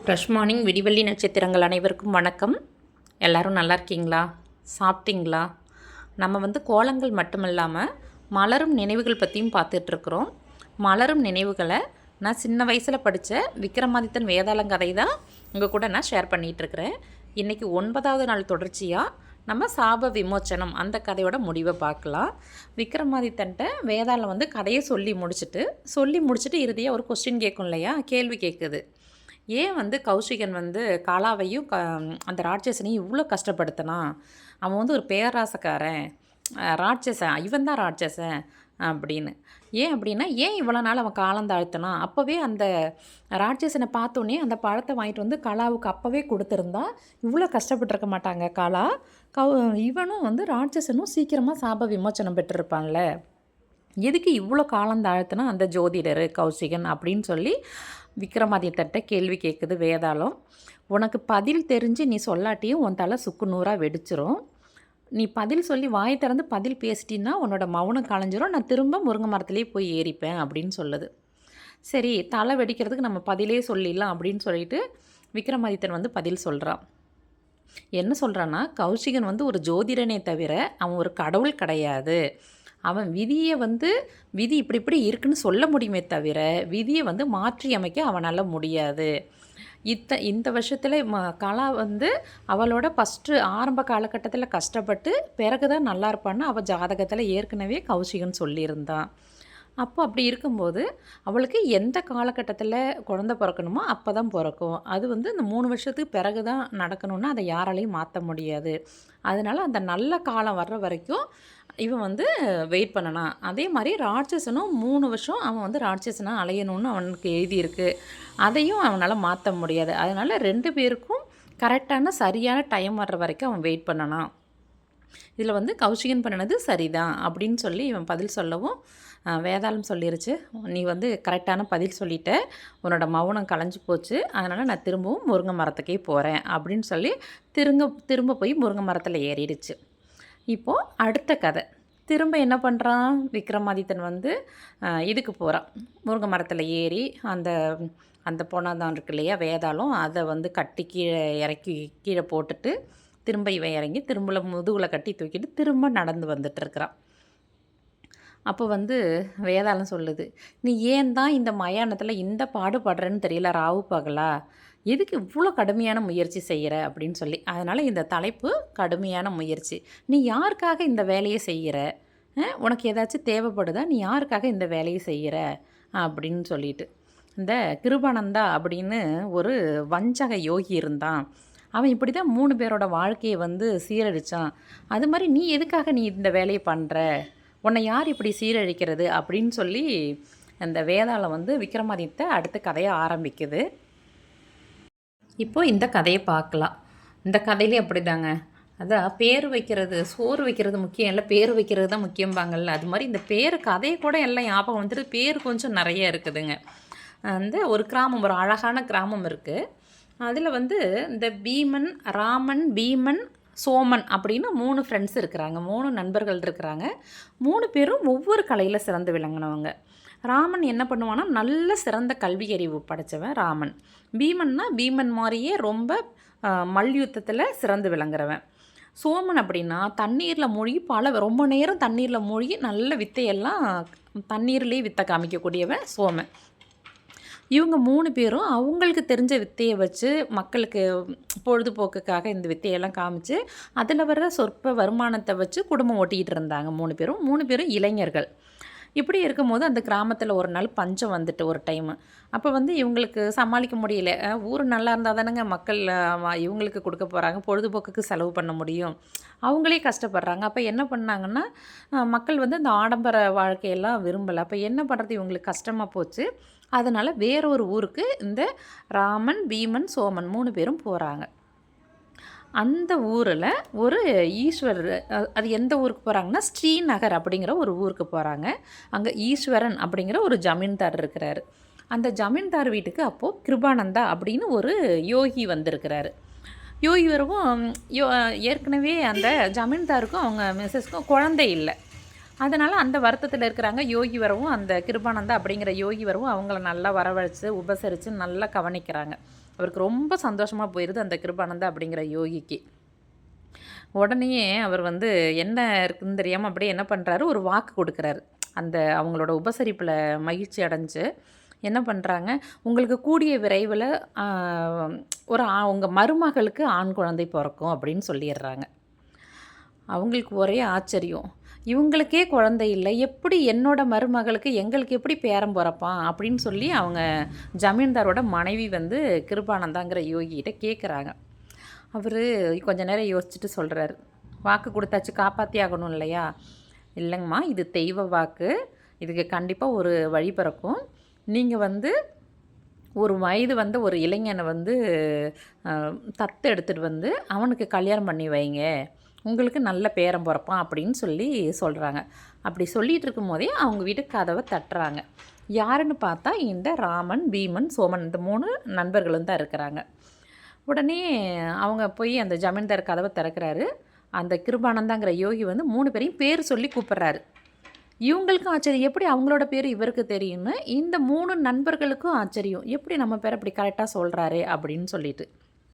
Fresh morning விடிவெள்ளி நட்சத்திரங்கள் அனைவருக்கும் வணக்கம் எல்லாரும் நல்லா இருக்கீங்களா சாப்பிட்டீங்களா நம்ம வந்து கோலங்கள் மட்டும் இல்லாமல் மலரும் நினைவுகள் பற்றியும் பார்த்துட்ருக்குறோம் மலரும் நினைவுகளை நான் சின்ன வயசில் படித்த விக்ரமாதித்தன் வேதாளங்கதை தான் உங்கள் கூட நான் ஷேர் பண்ணிகிட்ருக்கிறேன் இன்றைக்கி ஒன்பதாவது நாள் தொடர்ச்சியாக நம்ம சாப விமோச்சனம் அந்த கதையோட முடிவை பார்க்கலாம் விக்ரமாதித்தன்ட்ட வேதாளம் வந்து கதையை சொல்லி முடிச்சுட்டு சொல்லி முடிச்சுட்டு இறுதியாக ஒரு கொஸ்டின் கேட்கும் இல்லையா கேள்வி கேட்குது ஏன் வந்து கௌஷிகன் வந்து காலாவையும் க அந்த ராட்சசனையும் இவ்வளோ கஷ்டப்படுத்தினா? அவன் வந்து ஒரு பேராசக்காரன். ராட்சசன் இவன் தான் ராட்சசன் அப்படின்னு. ஏன் அப்படின்னா ஏன் இவ்வளோ நாள் அவன் காலம் தாழ்த்தினான்? அப்போவே அந்த ராட்சசனை பார்த்தோன்னே அந்த பழத்தை வாங்கிட்டு வந்து கலாவுக்கு அப்போவே கொடுத்துருந்தா இவ்வளோ கஷ்டப்பட்டிருக்க மாட்டாங்க கலா கவு இவனும் வந்து ராட்சசனும் சீக்கிரமாக சாப விமோச்சனம் பெற்றிருப்பான்ல. எதுக்கு இவ்வளோ காலம் தாழ்த்தினா அந்த ஜோதிடர் கௌசிகன் அப்படின்னு சொல்லி விக்ரமாதித்தட்ட கேள்வி கேட்குது வேதாளம். உனக்கு பதில் தெரிஞ்சு நீ சொல்லாட்டியும் உன் தலை சுக்கு நூறாக வெடிச்சிரும். நீ பதில் சொல்லி வாய் திறந்து பதில் பேசிட்டின்னா உன்னோட மௌனம் களைஞ்சிரும் நான் திரும்ப முருங்கை மரத்துலேயே போய் ஏறிப்பேன் அப்படின்னு சொல்லுது. சரி தலை வெடிக்கிறதுக்கு நம்ம பதிலே சொல்லிடலாம் அப்படின்னு சொல்லிட்டு விக்ரமாதித்தன் வந்து பதில் சொல்கிறான் என்ன சொல்கிறான்னா கௌஷிகன் வந்து ஒரு ஜோதிடனே தவிர அவன் ஒரு கடவுள் கிடையாது. அவன் விதியை வந்து விதி இப்படி இப்படி இருக்குன்னு சொல்ல முடியுமே தவிர விதியை வந்து மாற்றி அமைக்க அவனால் முடியாது. இத்த இந்த வருஷத்தில் ம கலா வந்து அவளோட ஃபஸ்ட்டு ஆரம்ப காலகட்டத்தில் கஷ்டப்பட்டு பிறகு தான் நல்லா இருப்பான்னு அவள் ஜாதகத்தில் ஏற்கனவே கௌஷிகன் சொல்லியிருந்தான் அப்போ அப்படி இருக்கும்போது அவளுக்கு எந்த காலகட்டத்தில் குழந்த பிறக்கணுமோ அப்போ தான் பிறக்கும். அது வந்து இந்த மூணு வருஷத்துக்கு பிறகு தான் நடக்கணும்னா அதை யாராலையும் மாற்ற முடியாது. அதனால் அந்த நல்ல காலம் வர்ற வரைக்கும் இவன் வந்து வெயிட் பண்ணலாம் அதே மாதிரி ராட்சசனும் மூணு வருஷம் அவன் வந்து ராட்சசனாக அலையணும்னு அவனுக்கு எழுதியிருக்கு. அதையும் அவனால் மாற்ற முடியாது. அதனால் ரெண்டு பேருக்கும் கரெக்டான சரியான டைம் வர்ற வரைக்கும் அவன் வெயிட் பண்ணலாம் இதில் வந்து கௌஷிகன் பண்ணினது சரிதான் அப்படின்னு சொல்லி இவன் பதில் சொல்லவும் வேதாளம் சொல்லிருச்சு. நீ வந்து கரெக்டான பதில் சொல்லிட்ட. உன்னோட மௌனம் கலைஞ்சு போச்சு. அதனால் நான் திரும்பவும் முருங்கை மரத்துக்கே போகிறேன் அப்படின்னு சொல்லி திரும்ப திரும்ப போய் முருங்கை மரத்தில் ஏறிடுச்சு. இப்போது அடுத்த கதை. திரும்ப என்ன பண்ணுறான் விக்ரமாதித்தன் வந்து இதுக்கு போகிறான் முருங்கை மரத்தில் ஏறி அந்த அந்த பொணாதான் இருக்கு இல்லையா வேதாளம் அதை வந்து கட்டி கீழே இறக்கி கீழே போட்டுட்டு திரும்ப இவன் இறங்கி திரும்ப முதுகில் கட்டி தூக்கிட்டு திரும்ப நடந்து வந்துட்டு இருக்கிறான். அப்போ வந்து வேதாளம் சொல்லுது நீ ஏன் தான் இந்த மயானத்தில் இந்த பாடுபடுறேன்னு தெரியல ராவு பகலா? எதுக்கு இவ்வளோ கடுமையான முயற்சி செய்கிற அப்படின்னு சொல்லி அதனால் இந்த தலைப்பு கடுமையான முயற்சி. நீ யாருக்காக இந்த வேலையை செய்கிற உனக்கு ஏதாச்சும் தேவைப்படுதா? நீ யாருக்காக இந்த வேலையை செய்கிற அப்படின்னு சொல்லிட்டு. இந்த கிருபானந்தா அப்படின்னு ஒரு வஞ்சக யோகி இருந்தான். அவன் இப்படி தான் மூணு பேரோட வாழ்க்கையை வந்து சீரழித்தான் அது மாதிரி நீ எதுக்காக நீ இந்த வேலையை பண்ணுற உன்னை யார் இப்படி சீரழிக்கிறது? அப்படின்னு சொல்லி அந்த வேதாளம் வந்து விக்ரமாதித்த அடுத்த கதையை ஆரம்பிக்குது. இப்போ இந்த கதையை பார்க்கலாம். இந்த கதையிலே அப்படிதாங்க. அதான் பேர் வைக்கிறது சோறு வைக்கிறது முக்கியம். இல்லை பேர் வைக்கிறது தான் முக்கியம்பாங்கல்ல. அது மாதிரி இந்த பேர் கதையை கூட எல்லாம் ஞாபகம் வந்துட்டு பேர் கொஞ்சம் நிறைய இருக்குதுங்க. அந்த ஒரு கிராமம் ஒரு அழகான கிராமம் இருக்குது அதில் வந்து இந்த பீமன் ராமன் பீமன் சோமன் அப்படின்னு மூணு ஃப்ரெண்ட்ஸ் இருக்கிறாங்க. மூணு நண்பர்கள் இருக்கிறாங்க. மூணு பேரும் ஒவ்வொரு கலையில் சிறந்து விளங்கினவங்க. ராமன் என்ன பண்ணுவான்னா நல்ல சிறந்த கல்வி அறிவு படைச்சவன் ராமன். பீமன்னா பீமன் மாதிரியே ரொம்ப மல்யுத்தத்தில் சிறந்து விளங்குறவன். சோமன் அப்படின்னா தண்ணீரில் மூழ்கி பல ரொம்ப நேரம் தண்ணீரில் மூழ்கி நல்ல வித்தையெல்லாம் தண்ணீர்லேயே வித்தை காமிக்கக்கூடியவன் சோமன். இவங்க மூணு பேரும் அவங்களுக்கு தெரிஞ்ச வித்தையை வச்சு மக்களுக்கு பொழுதுபோக்குக்காக இந்த வித்தையெல்லாம் காமிச்சு அதில் வர்ற சொற்ப வருமானத்தை வச்சு குடும்பம் ஓட்டிகிட்டு இருந்தாங்க மூணு பேரும். மூணு பேரும் இளைஞர்கள். இப்படி இருக்கும்போது அந்த கிராமத்தில் ஒரு நாள் பஞ்சம் வந்துட்டு ஒரு டைமு அப்போ வந்து இவங்களுக்கு சமாளிக்க முடியல. ஊர் நல்லா இருந்தால் தானேங்க மக்கள் இவங்களுக்கு கொடுக்க போகிறாங்க பொழுதுபோக்குக்கு செலவு பண்ண முடியும். அவங்களே கஷ்டப்படுறாங்க. அப்போ என்ன பண்ணாங்கன்னா மக்கள் வந்து இந்த ஆடம்பர வாழ்க்கையெல்லாம் விரும்பலை. அப்போ என்ன பண்ணுறது இவங்களுக்கு கஷ்டமாக போச்சு. அதனால் வேறொரு ஊருக்கு இந்த ராமன் பீமன் சோமன் மூணு பேரும் போகிறாங்க அந்த ஊரில் ஒரு ஈஸ்வரர் அது எந்த ஊருக்கு போகிறாங்கன்னா ஸ்ரீநகர் அப்படிங்கிற ஒரு ஊருக்கு போகிறாங்க அங்கே ஈஸ்வரன் அப்படிங்கிற ஒரு ஜமீன்தார் இருக்கிறார். அந்த ஜமீன்தார் வீட்டுக்கு அப்போது கிருபானந்தா அப்படின்னு ஒரு யோகி வந்திருக்கிறாரு. யோகி வரவும் யோ ஏற்கனவே அந்த ஜமீன்தாருக்கும் அவங்க மிஸ்ஸஸ்க்கும் குழந்தை இல்லை. அதனால் அந்த வருத்தத்தில் இருக்கிறாங்க. யோகி வரவும் அந்த கிருபானந்தா அப்படிங்கிற யோகி வரவும் அவங்கள நல்லா வரவழைச்சு உபசரித்து நல்லா கவனிக்கிறாங்க. அவருக்கு ரொம்ப சந்தோஷமாக போயிடுது அந்த கிருபானந்தா அப்படிங்கிற யோகிக்கு. உடனே அவர் வந்து என்ன இருக்குன்னு தெரியாமல் அப்படியே என்ன பண்ணுறாரு ஒரு வாக்கு கொடுக்குறாரு. அந்த அவங்களோட உபசரிப்பில் மகிழ்ச்சி அடைஞ்சு என்ன பண்ணுறாங்க உங்களுக்கு கூடிய விரைவில் ஒரு ஆ- மருமகளுக்கு ஆண் குழந்தை பிறக்கும் அப்படின்னு சொல்லிடுறாங்க. அவங்களுக்கு ஒரே ஆச்சரியம். இவங்களுக்கே குழந்தை இல்லை. எப்படி என்னோட மருமகளுக்கு எங்களுக்கு எப்படி பேரம் பிறப்பான் அப்படின்னு சொல்லி அவங்க ஜமீன்தாரோட மனைவி வந்து கிருபானந்தாங்கிற யோகிகிட்ட கேட்குறாங்க அவர் கொஞ்ச நேரம் யோசிச்சுட்டு சொல்கிறாரு வாக்கு கொடுத்தாச்சு காப்பாற்றி ஆகணும் இல்லையா? இல்லைங்கம்மா இது தெய்வ வாக்கு. இதுக்கு கண்டிப்பாக ஒரு வழி பிறக்கும். நீங்கள் வந்து ஒரு வயது வந்த ஒரு இளைஞனை வந்து தத்து எடுத்துகிட்டு வந்து அவனுக்கு கல்யாணம் பண்ணி வைங்க. உங்களுக்கு நல்ல பேரம் பிறப்பான் அப்படின்னு சொல்லி சொல்கிறாங்க அப்படி சொல்லிட்டு இருக்கும்போதே அவங்க வீட்டு கதவை தட்டுறாங்க. யாருன்னு பார்த்தா இந்த ராமன் பீமன் சோமன் இந்த மூணு நண்பர்களும் தான் இருக்கிறாங்க. உடனே அவங்க போய் அந்த ஜமீன்தார் கதவை திறக்கிறாரு. அந்த கிருபானந்தாங்கிற யோகி வந்து மூணு பேரையும் பேர் சொல்லி கூப்பிட்றாரு. இவங்களுக்கும் ஆச்சரியம். எப்படி அவங்களோட பேர் இவருக்கு தெரியும்னு இந்த மூணு நண்பர்களுக்கும் ஆச்சரியம். எப்படி நம்ம பேர் அப்படி கரெக்டாக சொல்கிறாரு அப்படின்னு சொல்லிட்டு.